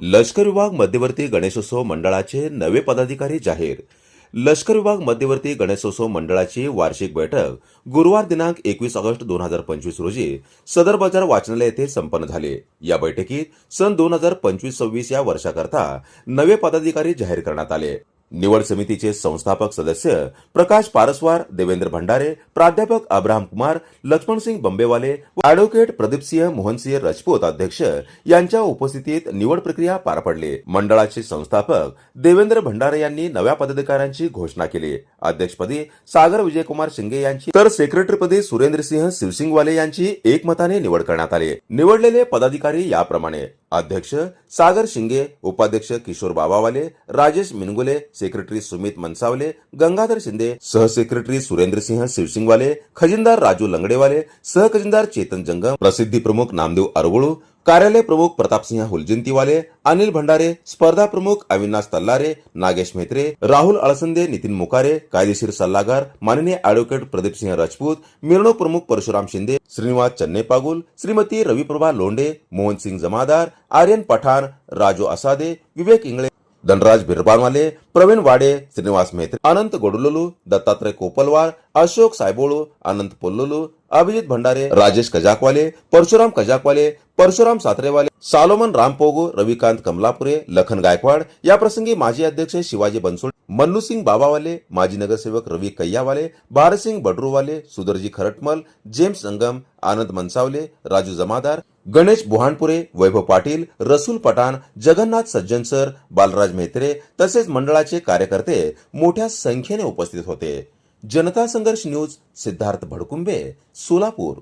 लष्कर विभाग मध्यवर्ती गणेशोत्सव मंडळाचे नवे पदाधिकारी जाहीर. लष्कर विभाग मध्यवर्ती गणेशोत्सव मंडळाची वार्षिक बैठक गुरुवार दिनांक एकवीस ऑगस्ट दोन हजार पंचवीस रोजी सदर बाजार वाचनालय येथे संपन्न झाले. या बैठकीत सन दोन हजार पंचवीस सव्वीस या वर्षाकरता नवे पदाधिकारी जाहीर करण्यात आले. निवड समितीचे संस्थापक सदस्य प्रकाश पारस्वार देवेंद्र भंडारे प्राध्यापक अब्राहम कुमार लक्ष्मणसिंग बंबेवाले व ॲडव्होकेट प्रदीपसिंह मोहनसिंह राजपूत अध्यक्ष यांच्या उपस्थितीत निवड प्रक्रिया पार पडली. मंडळाचे संस्थापक देवेंद्र भंडारे यांनी नव्या पदाधिकाऱ्यांची घोषणा केली. अध्यक्षपदी सागर विजयकुमार शिंगे यांची तर सेक्रेटरीपदी सुरेंद्रसिंह शिवसिंगवाले यांची एकमताने निवड करण्यात आली. निवडलेले पदाधिकारी याप्रमाणे अध्यक्ष सागर शिंगे उपाध्यक्ष किशोर बाबावाले राजेश मिनगुले सेक्रेटरी सुमित मनसावले गंगाधर शिंदे सहसेक्रेटरी सुरेंद्रसिंह शिवसिंगवाले खजिनदार राजू लंगडेवाले सहखजिनदार चेतन जंगम प्रसिद्धी प्रमुख नामदेव अरवळू कार्यालय प्रमुख प्रतापसिंह हुलजिंतीवाले अनिल भंडारे स्पर्धा प्रमुख अविनाश तल्लारे नागेश मेत्रे राहुल अळसंदे नितीन मुकारे कायदेशीर सल्लागार माननीय ॲडव्होकेट प्रदीपसिंह राजपूत मिरणूक प्रमुख परशुराम शिंदे श्रीनिवास चन्नेपागुल श्रीमती रविप्रभा लोंढे मोहनसिंग जमादार आर्यन पठाण राजू असादे विवेक इंगळे धनराज बिरबानवाले प्रवीण वाडे श्रीनिवास मेहत्रे अनंत गोडुलोलू दत्तात्रय कोपलवार अशोक सायबोळू अनंत पोल्लोलू अभिजित भंडारे राजेश कजाकवाले परशुराम कजाकवाले परशुराम सातरेवाले सालोमन रामपोगो रविकांत कमलापुरे लखन गायकवाड या प्रसंगी माजी अध्यक्ष शिवाजी बनसोड मल्लूसिंग बाबावाले माजी नगरसेवक रवी कैयावाले भारतसिंग बडरूवाले सुदरजी खरटमल जेम्स संगम आनंद मनसावले राजू जमादार गणेश बुहाणपुरे वैभव पाटील रसूल पठाण जगन्नाथ सज्जन सर बालराज मेहत्रे तसेच मंडळाचे कार्यकर्ते मोठ्या संख्येने उपस्थित होते. जनता संघर्ष न्यूज सिद्धार्थ भडकुंबे सोलापूर.